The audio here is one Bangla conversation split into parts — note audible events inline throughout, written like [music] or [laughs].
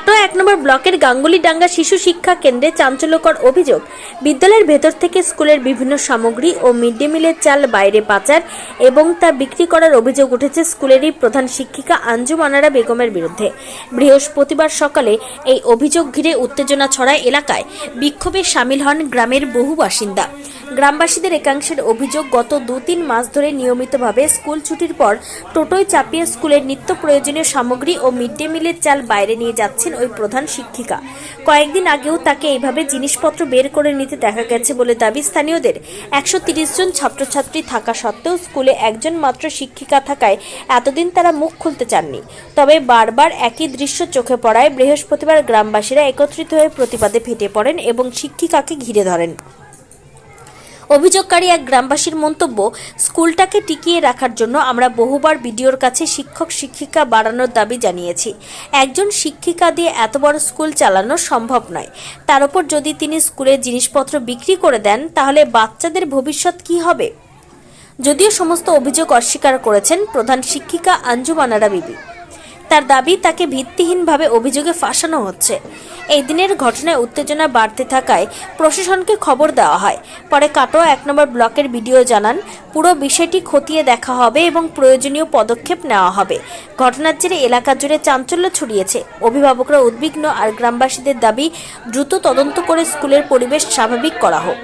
কাটোয়া এক নম্বর ব্লকের গাঙ্গুলিডাঙ্গা শিশু শিক্ষা কেন্দ্রে চাঞ্চল্যকর অভিযোগ। বিদ্যালয়ের ভেতর থেকে স্কুলের বিভিন্ন সামগ্রী ও মিড ডে মিলের চাল বাইরে পাচার এবং তা বিক্রি করার অভিযোগ উঠেছে স্কুলেরই প্রধান শিক্ষিকা আঞ্জুম আনারা বেগমের বিরুদ্ধে। বৃহস্পতিবার সকালে এই অভিযোগ ঘিরে উত্তেজনা ছড়ায় এলাকায়। বিক্ষোভে সামিল হন গ্রামের বহু বাসিন্দা। গ্রামবাসীদের একাংশের অভিযোগ, গত দু তিন মাস ধরে নিয়মিতভাবে স্কুল ছুটির পর টোটোয় চাপিয়ে স্কুলের নিত্য প্রয়োজনীয় সামগ্রী ও মিড ডে মিলের চাল বাইরে নিয়ে যাচ্ছেন ওই প্রধান শিক্ষিকা। কয়েকদিন আগেও তাকে এইভাবে জিনিসপত্র বের করে নিতে দেখা গেছে বলে দাবি স্থানীয়দের। একশো জন ছাত্রছাত্রী থাকা সত্ত্বেও স্কুলে একজন মাত্র শিক্ষিকা থাকায় এতদিন তারা মুখ খুলতে চাননি। তবে বারবার একই দৃশ্য চোখে পড়ায় বৃহস্পতিবার গ্রামবাসীরা একত্রিত হয়ে প্রতিবাদে ফেটে পড়েন এবং শিক্ষিকাকে ঘিরে ধরেন। অভিযোগকারী এক গ্রামবাসীর মন্তব্য, স্কুলটাকে টিকিয়ে রাখার জন্য আমরা বহুবার বিডিওর কাছে শিক্ষক, শিক্ষিকা বাড়ানোর দাবি জানিয়েছি। একজন শিক্ষিকা দিয়ে এত বড় স্কুল চালানো সম্ভব নয়। তার উপর যদি তিনি স্কুলের জিনিসপত্র বিক্রি করে দেন, তাহলে বাচ্চাদের ভবিষ্যৎ কি হবে? যদিও সমস্ত অভিযোগ অস্বীকার করেছেন প্রধান শিক্ষিকা আঞ্জুমানারা বিবি। তার দাবি, তাকে ভিত্তিহীনভাবে অভিযোগে ফাঁসানো হচ্ছে। এই দিনের ঘটনায় উত্তেজনা বাড়তে থাকায় প্রশাসনকে খবর দেওয়া হয়। পরে কাটোয়া এক নম্বর ব্লকের ভিডিও জানান, পুরো বিষয়টি খতিয়ে দেখা হবে এবং প্রয়োজনীয় পদক্ষেপ নেওয়া হবে। ঘটনার জেরে এলাকা জুড়ে চাঞ্চল্য ছড়িয়েছে। অভিভাবকরা উদ্বিগ্ন আর গ্রামবাসীদের দাবি, দ্রুত তদন্ত করে স্কুলের পরিবেশ স্বাভাবিক করা হোক।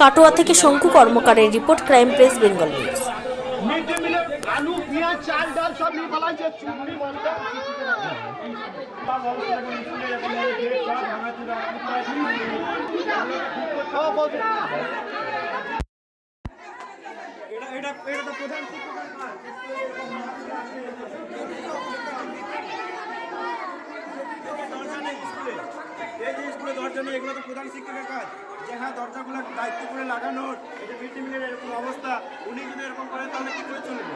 কাটোয়া থেকে Shanku কর্মকারের report, crime press, Bengal news. পেঁয়াজ চাল ডাল সব নিয়ে পালাইছে চুমড়ি মশলা এটা এটা তো প্রধান। এই যে স্কুলে দরজা নেই, এগুলো তো প্রধান শিক্ষকের। যে হ্যাঁ দরজাগুলো দায়িত্ব করে লাগানোর এই যে মিড ডে মিলের এরকম অবস্থা উনি যদি এরকম করেন তাহলে কি করে চলবে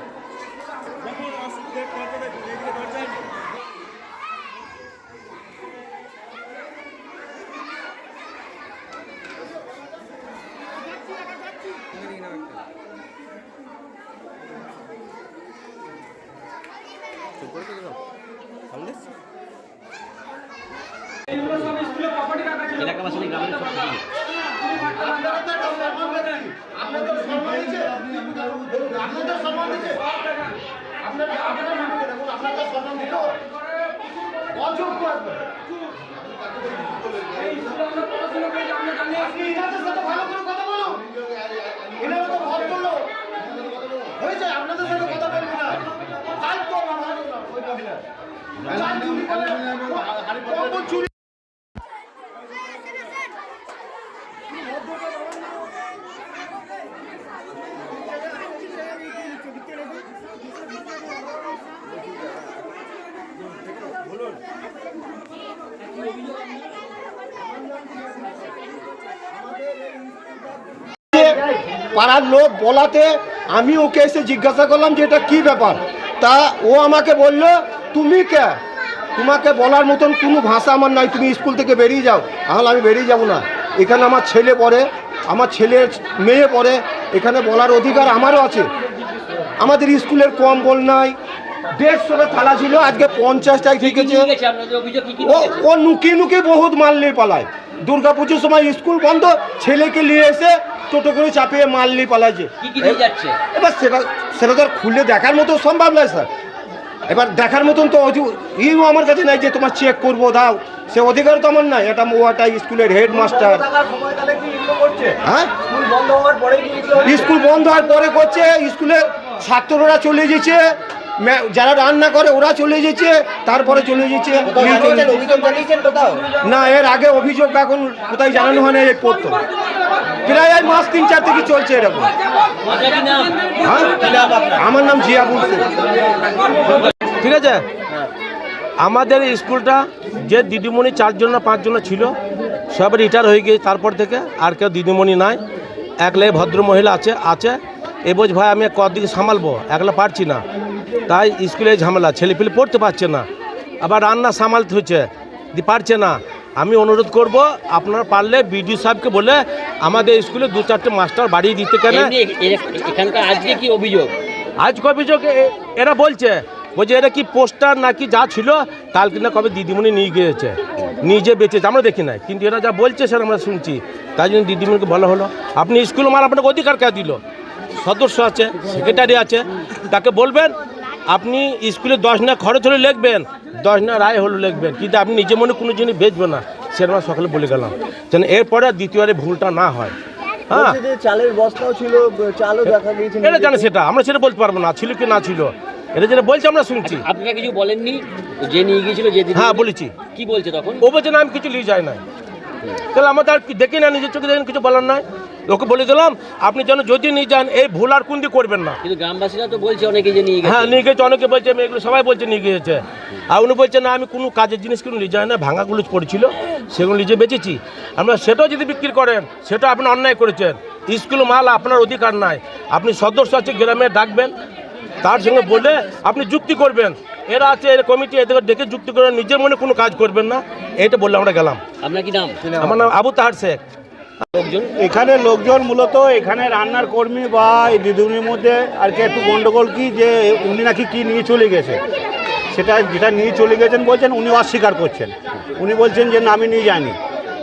দেখুন অসুবিধে দরজা দেখুন এগুলো দরজাই এলাকাবাসী গ্রামের আপনাদের সম্মান দিচ্ছে আপনাদের সম্মান দিচ্ছে আপনাদের আপনাদের নামে দেখুন আপনাদের সম্মান দিত অযোগ্য একবার আপনি ইনাদের সাথে ভালো করে কথা বলুন। এনারা তো ভদ্রলোক। হয়েছে আপনাদের সাথে কথা বলব না। আমার মহিলা চাল চুরি পাড়ার লোক বলাতে আমি ওকে এসে জিজ্ঞাসা করলাম যে এটা কি ব্যাপার? তা ও আমাকে বলল তুমি কে? তোমাকে বলার মতন কোনো ভাষা আমার নাই তুমি স্কুল থেকে বেরিয়ে যাও। তাহলে আমি বেরিয়ে যাব না। এখানে আমার ছেলে পড়ে আমার ছেলের মেয়ে পড়ে এখানে বলার অধিকার আমারও আছে। আমাদের স্কুলের কম বল নাই দেড়শোটা থালা ছিল আজকে পঞ্চাশটাই থেকেছে। ও ও নুকিয়ে নুকিয়ে বহুত মাল নিয়ে পালায়। দুর্গা পুজোর সময় স্কুল বন্ধ ছেলেকে নিয়ে এসে টোটো করে চাপিয়ে মাল নিয়ে পালাইছে। কি কি নিয়ে যাচ্ছে? এবার সেটা সেটা তো আর খুলে দেখার মতো সম্ভব নয় স্যার। এবার দেখার মতন তো ইও আমার কাছে নাই যে তোমার চেক করব দাও। সে অধিকার তো আমার নাই। এটা ও একটা স্কুলের হেডমাস্টার হ্যাঁ? স্কুল বন্ধ হওয়ার পরে করছে। স্কুলে ছাত্ররা চলে যেছে যারা রান্না করে ওরা চলে যেছে তারপরে চলে যেছে না এর আগে অভিযোগ এখন কোথায় জানানো হয় না এই করতো প্রায় মাস তিন চার থেকে চলছে এরকম। হ্যাঁ? আমার নাম জিয়া শেখ ঠিক আছে? আমাদের স্কুলটা যে দিদিমণি চারজন না পাঁচজন ছিল, সব রিটায়ার হয়ে গিয়ে তারপর থেকে, আর কেউ দিদিমণি নাই। একলাই ভদ্র মহিলা আছে আছে। এ বোঝ ভাই, আমি কদিন সামালবো, একলা পারছি না। তাই স্কুলে ঝামেলা, ছেলেপিলে পড়তে পারছে না। আবার রান্না সামালতে হচ্ছে পারছে না। আমি অনুরোধ করব, আপনারা পারলে বিডিও সাহেবকে বলে আমাদের স্কুলে দু চারটে মাস্টার বাড়িয়ে দিতে কেন? এখানকার আজকে কি অভিযোগ? আজ অভিযোগ এরা বলছে বলছে এটা কি পোস্টার নাকি যা ছিল কালকে না কবে দিদিমণি নিয়ে গিয়েছে নিজে বেঁচেছে আমরা দেখি নাই। কিন্তু এরা যা বলছে স্যার আমরা শুনছি। তাই জন্য দিদিমণিকে বলা হলো। আপনি স্কুল মাল আপনাকে অধিকার কে দিল? সদস্য আছে সেক্রেটারি আছে তাকে বলবেন আপনি স্কুলে দশ না খরচ হলে লিখবেন দশ না রায় হলে লিখবেন কিন্তু আপনি নিজে মনে কোনো জিনিস বেচবেন না। সেরকম সকালে বলে গেলাম। যেন এরপরে আর দ্বিতীয়বারে ভুলটা না হয়। হ্যাঁ। চালের বস্তাও ছিল চালও দেখা গিয়েছে এটা জানে সেটা আমরা সেটা বলতে পারব না ছিল কি না ছিল। এটা যেটা বলছে আমরা শুনছি। আপনারা কিছু বলেননি? যে নিয়ে গিয়েছিল যে হ্যাঁ বলেছি। কি বলছে তখন? ও বলছে না আমি কিছু নিয়ে যাই নাই। তাহলে আমাদের আর কি দেখি না নিজের চোখে দেখেন কিছু বলার নাই। ওকে বলে দিলাম আপনি যেন যদি নিয়ে যান এই ভুল আর কোন দিয়ে করবেন না। কিন্তু গ্রামবাসীরা তো বলছে অনেকে যে নিয়ে হ্যাঁ নিয়ে গেছে অনেকে বলছে আমি এগুলো সবাই বলছে নিয়ে গিয়েছে আর উনি বলছে না আমি কোনো কাজের জিনিস কোনো নিয়ে যাই না ভাঙাগুলো পড়েছিল সেগুলো নিজে বেচেছি। আমরা সেটাও যদি বিক্রি করেন সেটা আপনি অন্যায় করেছেন। স্কুল মাল আপনার অধিকার নাই। আপনি সদস্য আছে গ্রামে ডাকবেন তার সঙ্গে বলে আপনি যুক্তি করবেন। এরা আছে এর কমিটি এদের ডেকে যুক্তি করে নিজের মনে কোনো কাজ করবেন না। এটা বললে আমরা গেলাম। আপনার কি নাম? আমার নাম আবু তাহার শেখ। এখানে লোকজন মূলত এখানে রান্নার কর্মী বা এই দিদিমণির মধ্যে আর কি একটু গন্ডগোল কি যে উনি নাকি কি নিয়ে চলে গেছে? সেটা যেটা নিয়ে চলে গেছেন বলছেন উনি অস্বীকার করছেন। উনি বলছেন যে না আমি নিয়ে যাইনি।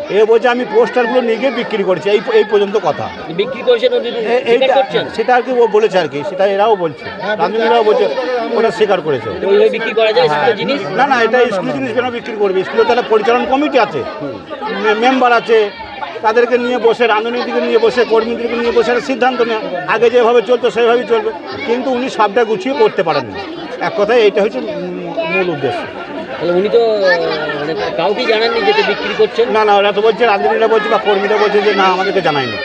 এ বলছে আমি পোস্টারগুলো নিয়ে গিয়ে বিক্রি করছি। এই এই পর্যন্ত কথা। বিক্রি করছেন ও যদি এ- স্বীকার এইটা সেটা আর কি ও বলেছে আর কি সেটা এরাও বলছে। রাঁধুনিরাও বলছে ওরা স্বীকার করেছে। জিনিস? না না এটা স্কুল জিনিস কেন বিক্রি করবে? স্কুলে তাহলে পরিচালন কমিটি আছে। মেম্বার আছে। তাদেরকে নিয়ে বসে রাজনীতিকে নিয়ে বসে কর্মীদেরকে নিয়ে বসে একটা সিদ্ধান্ত নেয় আগে যেভাবে চলতো সেভাবেই চলবে। কিন্তু উনি সবটা গুছিয়ে করতে পারেননি এক কথায় এইটা হচ্ছে মূল উদ্দেশ্য। উনি তো মানে কাউকে জানাননি যেটা বিক্রি করছেন? না না ওরা তো বলছে রাজনীতিরা বলছে বা কর্মীরা বলছে যে না আমাদেরকে জানায়নি।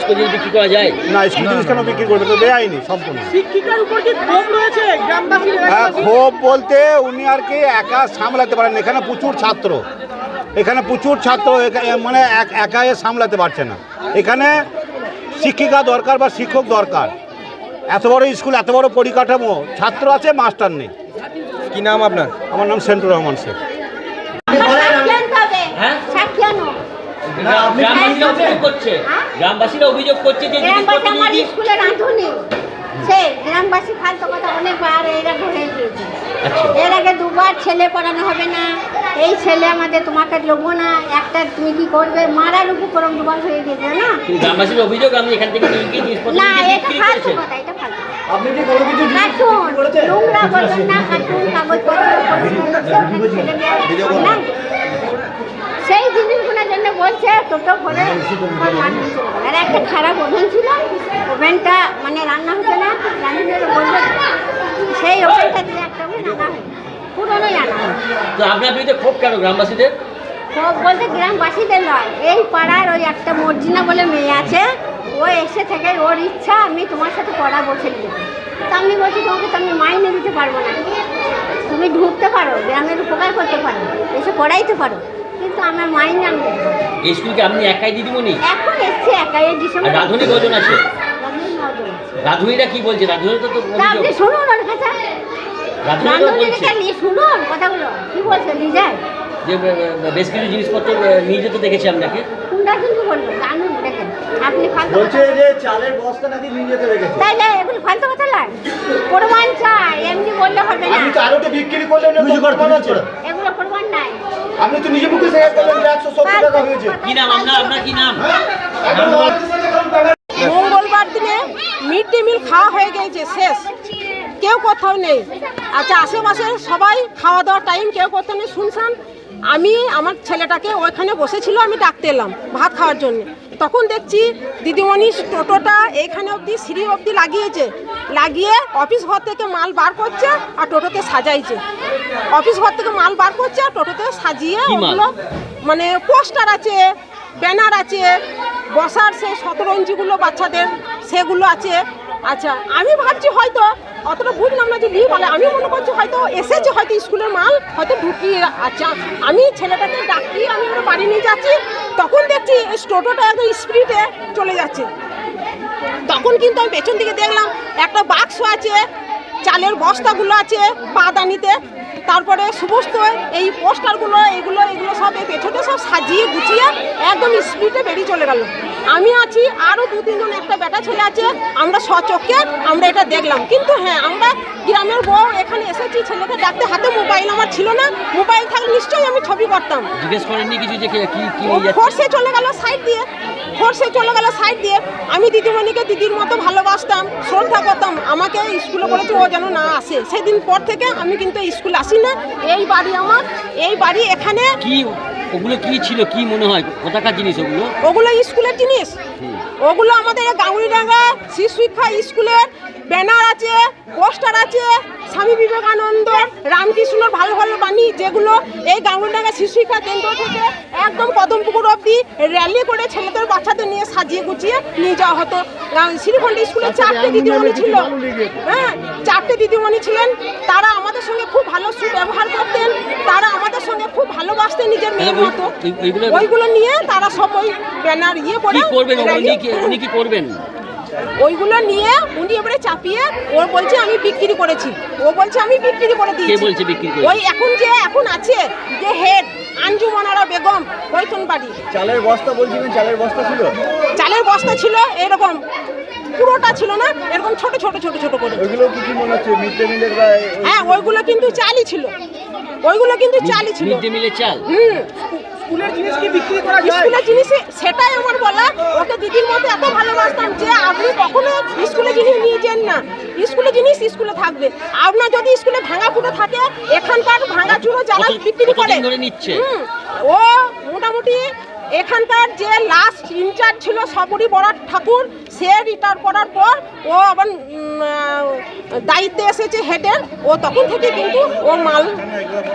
স্কুল জিনিস বিক্রি করা যায়? না স্কুল জিনিস কেন বিক্রি করবে? তো দেয়নি সম্পূর্ণ। শিক্ষিকার উপর কি ক্ষোভ রয়েছে গ্রামবাসীর হ্যাঁ, ক্ষোভ বলতে উনি আর কি একা সামলাতে পারেন না। এখানে প্রচুর ছাত্র। এখানে প্রচুর ছাত্র মানে এক- একা সামলাতে পারছে না। এখানে শিক্ষিকা দরকার বা শিক্ষক দরকার। এত বড় স্কুল এত বড় পরিকাঠামো ছাত্র আছে মাস্টার নেই। কি নাম আপনার? আমার নাম সেন্টুর রহমান শেখ। হ্যাঁ? সাক্ষী অভিযোগ করছে। হ্যাঁ? গ্রামবাসীরা অভিযোগ করছে যে সে গ্রামবাসী ফালতু কথা অনেকবার এরকম হয়ে গিয়েছে আচ্ছা। এর আগে দুবার ছেলে পড়ানো হবে না এই ছেলে আমাদের তোমাকে লোবো না একটা তুমি কি করবে? মারার উপক্রম দুবার হয়ে গেছে না গ্রামবাসীর অভিযোগ আমি এখান থেকে না এটা ফালতু কথা এটা ফালতু আপনি কি কোনো কিছু কার্টুন নোংরা বলবেন না কার্টুন কাগজপত্র [laughs] পরিষ্কার ছেলে মেয়ে না। সেই জিনিসগুলোর জন্য বলছে টোটো করে মানুষ চলে গেলো। আর একটা খারাপ ওভেন ছিল ওভেনটা মানে রান্না হতো না বলবে সেই ওভেনটা দিয়ে একটা ওভেন আনা হয় পুরোনোই আনা হয় তো আপনার বিরুদ্ধে ক্ষোভ কেন গ্রামবাসীদের? সব বলতে গ্রামবাসীদের নয় এই পাড়ার ওই একটা মর্জিনা বলে মেয়ে আছে ও এসে থেকে ওর ইচ্ছা আমি তোমার সাথে পড়া বসে দিই তা আমি বলছি তোমাকে তো আমি মাইনে দিতে পারব না। তুমি ঢুকতে পারো গ্রামের উপকার করতে পারো এসে পড়াইতে পারো। কিন্তু আমার মাইনে আমি দেবো না। এই স্কুলকে আপনি একাই দিদিমণি? এখন এসছে একাই এই আর ডিসেম্বর রাধুনি কজন আছে? রাধুনিরা কি বলছে? রাধুনিরা তো আপনি শুনুন ওর কথা। রাধুনিরা বলছে। নিয়ে শুনুন কথাগুলো। কি বলছে যে বেশ কিছু জিনিসপত্র নিয়ে যেতে দেখেছি আপনাকে। কোনটা কিন্তু জানুন দেখেন। আপনি ফালতু বলছে যে চালের বস্তা নাকি নিয়ে যেতে রেখেছে তাইলে এগুলো ফালতু কথা লাগে প্রমাণ চাই এমনি বললে হবে না। আপনি তো আরোতে বিক্রি করলেন না, বুঝি করে প্রমাণ আছে। এগুলো প্রমাণ নাই আপনি তো নিজে মুখে শেয়ার করলেন যে একশো সত্তর টাকা হয়েছে। কি নাম আপনার? আপনার কি নাম? মঙ্গলবার দিনে মিড ডে মিল খাওয়া হয়ে গেছে শেষ। কেউ কোথাও নেই। আচ্ছা আশেপাশে সবাই খাওয়া দাওয়ার টাইম কেউ কোথাও নেই। শুনছেন আমি আমার ছেলেটাকে ওইখানে বসেছিল আমি ডাকতে এলাম ভাত খাওয়ার জন্য। তখন দেখছি দিদিমণি টোটোটা এইখানে অবধি সিঁড়ি অবধি লাগিয়েছে। লাগিয়ে অফিস ঘর থেকে মাল বার করছে আর টোটোতে সাজাইছে। অফিস ঘর থেকে মাল বার করছে আর টোটোতে সাজিয়ে ওগুলো মানে পোস্টার আছে ব্যানার আছে বসার সেই শতরঞ্জিগুলো বাচ্চাদের সেগুলো আছে। আচ্ছা আমি ভাবছি হয়তো অতটা বুঝলাম না যে লিভ বলে আমি মনে করছি হয়তো এসেছে হয়তো স্কুলের মাল হয়তো ঢুকিয়ে আচ্ছা আমি ছেলেটাকে ডাকি আমি ওর বাড়ি নিয়ে যাচ্ছি। তখন দেখছি টোটোটা একদম স্পিডে চলে যাচ্ছে। তখন কিন্তু আমি পেছন দিকে দেখলাম, একটা বাক্স আছে, চালের বস্তাগুলো আছে পাদানিতে তারপরে সমস্ত এই পোস্টারগুলো এগুলো এগুলো সব এই পেছনে সব সাজিয়ে গুছিয়ে একদম স্পিডে বেরিয়ে চলে গেল। আমি আছি আরও দু তিনজন একটা বেটা ছেলে আছে আমরা সচক্ষে আমরা এটা দেখলাম। কিন্তু হ্যাঁ আমরা গ্রামের বউ এখানে এসেছি ছেলেকে ডাকতে হাতে মোবাইল আমার ছিল না। মোবাইল থাকলে নিশ্চয়ই আমি ছবি করতাম। জিজ্ঞেস করেননি কিছু যে কে- কি চলে গেল সাইড দিয়ে। ফোর্সে চলে গেল সাইড দিয়ে। আমি দিদিমণিকে দিদির মতো ভালোবাসতাম শ্রদ্ধা করতাম। আমাকে স্কুলে বলেছে ও যেন না আসে। সেদিন পর থেকে আমি কিন্তু স্কুল আসি না। এই বাড়ি আমার এই বাড়ি এখানে কি ওগুলো কি ছিল? কি মনে হয়? কোথাকার জিনিস ওগুলো? ওগুলো স্কুলের জিনিস। ওগুলো আমাদের গাউরিডাঙ্গা শিশু শিক্ষা স্কুলের ব্যানার আছে পোস্টার আছে স্বামী বিবেকানন্দ রামকৃষ্ণর ভালো ভালো বাণী যেগুলো এই গাঙ্গুরডাঙ্গা শিশু শিক্ষা কেন্দ্র থেকে একদম কদমপুকুর অবধি র্যালি করে ছেলেদের বাচ্চাদের নিয়ে সাজিয়ে গুছিয়ে নিয়ে যাওয়া হতো। শ্রীখণ্ডী স্কুলে চারটে দিদিমণি ছিল। হ্যাঁ চারটে দিদিমণি ছিলেন। তারা আমাদের সঙ্গে খুব ভালো সুব্যবহার করতেন। তারা আমাদের সঙ্গে খুব ভালোবাসতেন নিজের মেয়ের মতো। ওইগুলো- ওইগুলো নিয়ে তারা সব ওই ব্যানার ইয়ে করে কি উনি কি করবেন? ওইগুলো নিয়ে উনি এবারে চাপিয়ে ও বলছে আমি বিক্রি করেছি। ও বলছে আমি বিক্রি করে কে বলছে বিক্রি করে? ওই এখন যে এখন আছে যে হেড আঞ্জুমানারা বেগম বৈতনবাড়ি চালের বস্তা বলছিলেন চালের বস্তা ছিল? চালের বস্তা ছিল এরকম। পুরোটা ছিল না এরকম ছোট ছোট ছোট ছোট করে। ওইগুলো কি কি মনে হচ্ছে মিড ডে মিলের হ্যাঁ ওইগুলো কিন্তু চালই ছিল। ওইগুলো কিন্তু চালই ছিল। মিড ডে মিলের চাল? হুম। স্কুলের জিনিস কি বিক্রি করা যায়? স্কুলের জিনিস সেটাই আমার বলা। ওকে দিদির মতো এত ভালোবাসতাম যে আপনি কখনো স্কুলে জিনিস নিয়ে যান না। স্কুলে জিনিস স্কুলে থাকবে। আপনার যদি স্কুলে ভাঙা ফুটো থাকে এখানকার ভাঙা চুরো যারা বিক্রি করে ধরে নিচ্ছে? হুম, ও মোটামুটি এখানকার যে লাস্ট ইনচার্জ ছিল সবরি বরাট ঠাকুর সে রিটায়ার করার পর ও আবার দায়িত্বে এসেছে হেডের ও তখন থেকে কিন্তু ও মাল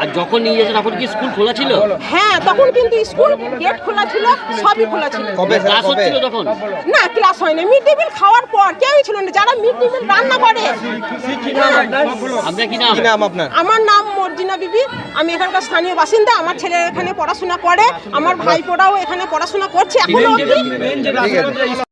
আর যখন নিয়ে যাচ্ছে তখন কি স্কুল খোলা ছিল? হ্যাঁ তখন কিন্তু স্কুল গেট খোলা ছিল সবই খোলা ছিল। কবে ক্লাস হচ্ছিল তখন? না ক্লাস হয় না মিড ডে মিল খাওয়ার পর কেউই ছিল না। যারা মিড ডে মিল রান্না করে। আপনার কি নাম? নাম আপনার? আমার নাম মর্জিনা বিবি। আমি এখানকার স্থানীয় বাসিন্দা। আমার ছেলে এখানে পড়াশোনা করে। আমার ভাইপোরাও এখানে পড়াশোনা করছে। এখনও অবধি